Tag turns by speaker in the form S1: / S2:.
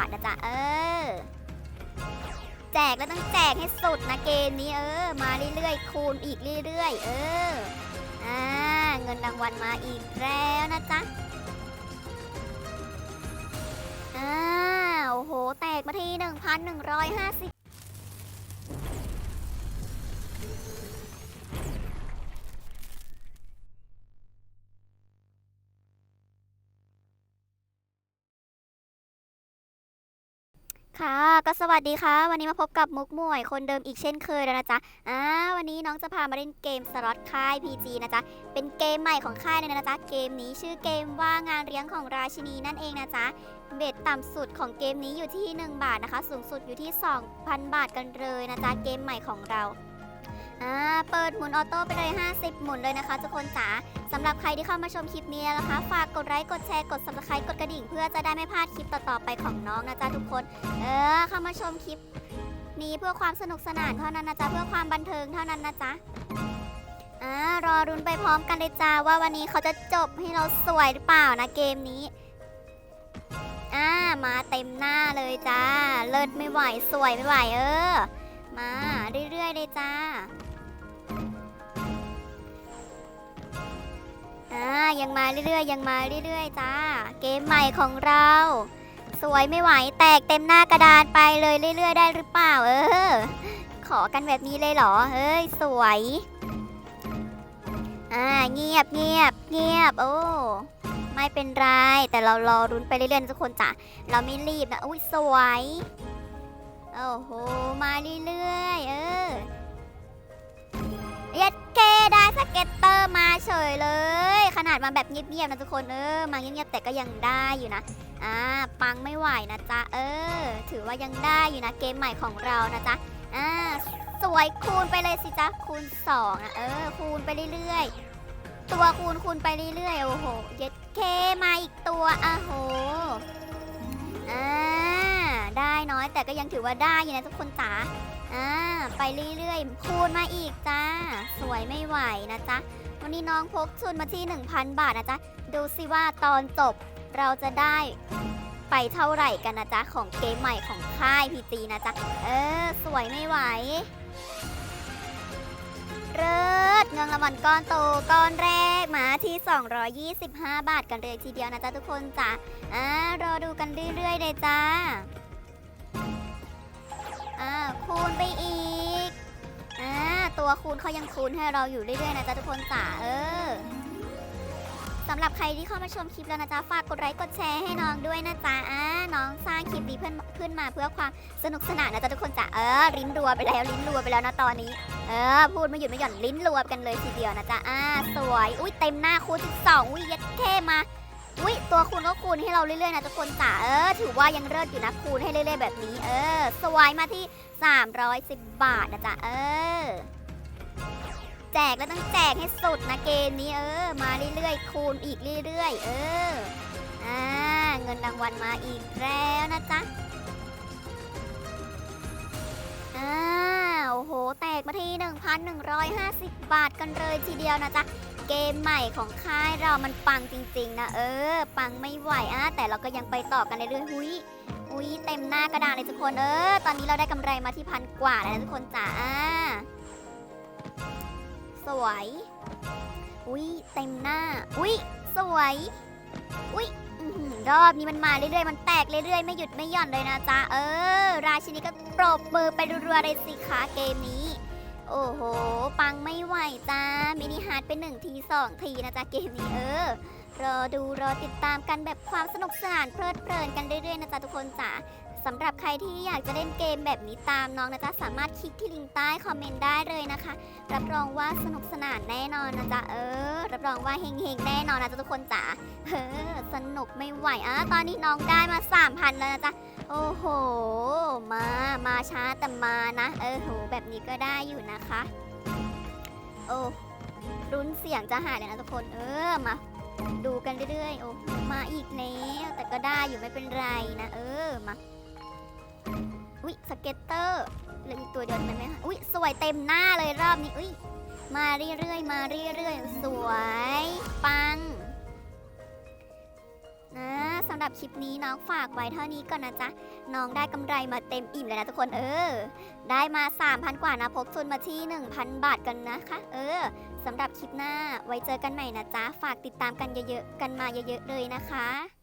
S1: าทนะจ๊ะเออ แจกแล้วต้องแจกให้สุดนะเกมนี้เออ มาเรื่อยๆ คูณอีกเรื่อยๆ เอออ่าเงินรางวัลมาอีกแล้วนะจ๊ะอ่าโอ้โห แตกมาที่ 1,150 ค่ะก็สวัสดีค่ะ วันนี้มาพบกับมุกม่วย คนเดิมอีกเช่นเคยแล้วนะจ๊ะอ่าวันนี้น้องจะพามาเล่นเกมสล็อตค่าย PG นะจ๊ะเป็นเกมใหม่ของค่ายเลยนะจ๊ะเกมนี้ชื่อเกมว่างานเลี้ยงของราชินีนั่นเองนะจ๊ะเบ็ดต่ำสุดของเกมนี้อยู่ที่ 1 บาทนะคะ สูงสุดอยู่ที่ 2,000 บาทกันเลยนะจ๊ะเกมใหม่ของเราอ่าเปิดหมุนออโต้ไปเลย 50 หมุนเลยนะคะทุกคนจ๋า สำหรับใครที่เข้ามาชมคลิปนี้นะคะ ฝากกดไลค์ กดแชร์ กด subscribe กดกระดิ่ง เพื่อจะได้ไม่พลาดคลิปต่อๆไปของน้องนะจ๊ะทุกคน เออ เข้ามาชมคลิปนี้เพื่อความสนุกสนานเท่านั้นนะจ๊ะ เพื่อความบันเทิงเท่านั้นนะจ๊ะอ่ารอรุนไปพร้อมกันเลยจ้าว่าวันนี้เขาจะจบให้เราสวยหรือเปล่านะเกมนี้อ่ามาเต็มหน้าเลยจ้า เลิศไม่ไหวสวยไม่ไหวเออ มาเรื่อยๆเลยจ้า อ่ายังมาเรื่อยๆยังมาเรื่อยๆจ้า เกมใหม่ของเรา สวยไม่ไหวแตกเต็มหน้ากระดานไปเลยเรื่อย ๆ ได้หรือเปล่า เออ ขอกันแบบนี้เลยเหรอเฮ้ยสวยอ่าเงียบเงียบเงียบโอ้ไม่เป็นไร แต่เรารอรุ้นไปเรื่อยๆทุกคนจ้ะเราไม่รีบนะอุ้ยสวยโอ้โหมาเรื่อยๆเออย็ดเคได้สเก็ตเตอร์มาเฉยเลย นาดมาแบบเงียบๆนะทุกคนเออมาเงียบๆแต่ก็ยังได้อยู่นะอ่าปังไม่ไหวนะจ๊ะเออ ถือว่ายังได้อยู่นะเกมใหม่ของเรานะจ๊ะอ่าสวยคูณไปเลยสิจ๊ะคูณสองอะเออคูณไปเรื่อยๆ ตัวคูณคูณไปเรื่อยๆโอ้โหเย็ดเคมาอีกตัวอะโหอ่าได้น้อยแต่ก็ยังถือว่าได้อยู่นะทุกคนจ๋า อ่าไปเรื่อยๆ คูณมาอีกจ้า สวยไม่ไหวนะจ๊ะ วันนี้น้องพกทุนมาที่ 1,000 บาทนะจ๊ะ ดูสิว่าตอนจบเราจะได้ไปเท่าไหร่กันนะจ๊ะ ของเกมใหม่ของค่ายพีจีนะจ๊ะ เออ สวยไม่ไหวเริศเงินรางวัลก้อนโตก้อนแรกมาที่ 225 บาทกันเลยทีเดียวนะจ๊ะทุกคนจ้ะอ่ารอดูกันเรื่อยๆเลยจ้า อ่าคูณไปอีกอ่าตัวคูณเขายังคูณให้เราอยู่เรื่อยๆนะจ๊ะทุกคนจ๋าเออสำหรับใครที่เข้ามาชมคลิปแล้วนะจ๊ะฝากกดไลค์กดแชร์ให้น้องด้วยนะจ๊ะอ่าน้องสร้างคลิปนี้เพื่อนขึ้นมาเพื่อความสนุกสนานนะจ๊ะทุกคนจ๋าเออลิ้นรัวไปแล้วลิ้นรัวไปแล้วนะตอนนี้ เออ พูดไม่หยุดไม่หย่อนลิ้นรัวกันเลยทีเดียวนะจ๊ะอ่าสวยอุ้ยเต็มหน้าคูณ12อุ้ยยัดเท่มา อุ้ยตัวคูณก็คูณให้เราเรื่อยๆนะทุกคนจ๋าเออถือว่ายังเลิศอยู่นะคูณให้เรื่อย ๆ แบบนี้ เออ สวายมาที่ 310 บาทนะจ๊ะเออ แจกแล้วต้องแจกให้สุดนะเกมนี้เออ มาเรื่อยๆ คูณอีกเรื่อยๆ เอออ่าเงินรางวัลมาอีกแล้วนะจ๊ะ 150 บาทกันเลยทีเดียวนะจ๊ะ เกมใหม่ของค่ายเรามันปังจริงๆนะเออ ปังไม่ไหวอะแต่เราก็ยังไปต่อกันเรื่อยๆหุยอุ้ยเต็มหน้ากระดาษเลยทุกคนเออ ตอนนี้เราได้กำไรมาที่พันกว่าแล้วนะทุกคนจ้าสวย อุ้ยเต็มหน้า อุ้ยสวย อุ้ยรอบนี้มันมาเรื่อยๆ มันแตกเรื่อยๆ ไม่หยุดไม่หย่อนเลยนะจ๊ะ เออ ราชินีก็ปรบมือไปรัวๆเลยสิคะเกมนี้ โอ้โห ปังไม่ไหวจ้า มินิฮาร์ดเป็นหนึ่งทีสองทีนะจ๊ะเกมนี้เออ รอดูรอติดตามกันแบบความสนุกสนานเพลิดเพลินกันเรื่อยๆนะจ๊ะทุกคนจ๋าสำหรับใครที่อยากจะเล่นเกมแบบนี้ตามน้องนะจ๊ะสามารถคลิกที่ลิงก์ใต้คอมเมนต์ได้เลยนะคะ รับรองว่าสนุกสนานแน่นอนนะจ๊ะเออ รับรองว่าเฮงๆแน่นอนนะจ๊ะทุกคนจ๋าเออสนุกไม่ไหวอะตอนนี้น้องได้มา3,000แล้วนะจ๊ะ โอ้โห มา มาช้าแต่มานะ เออโห แบบนี้ก็ได้อยู่นะคะ โอ้รุนเสียงจะหายเลยนะทุกคน เออ มา ดูกันเรื่อยๆ โอ้ มาอีกแล้ว แต่ก็ได้อยู่ไม่เป็นไรนะ เออ มาอุ๊ยสเก็ตเตอร์เหลืออีกตัวเดียวได้ไหมคะอุ๊ยสวยเต็มหน้าเลยรอบนี้อุ๊ยมาเรื่อยๆ มาเรื่อยๆ สวย ปังนะ สำหรับคลิปนี้น้องฝากไว้เท่านี้ก่อนนะจ๊ะ น้องได้กำไรมาเต็มอิ่มเลยนะทุกคนเออ ได้มา 3,000 กว่านะพกทุนมาที่ 1,000 บาทกันนะคะ เออสำหรับคลิปหน้าไว้เจอกันใหม่นะจ๊ะ ฝากติดตามกันเยอะๆ กันมาเยอะๆเลยนะคะ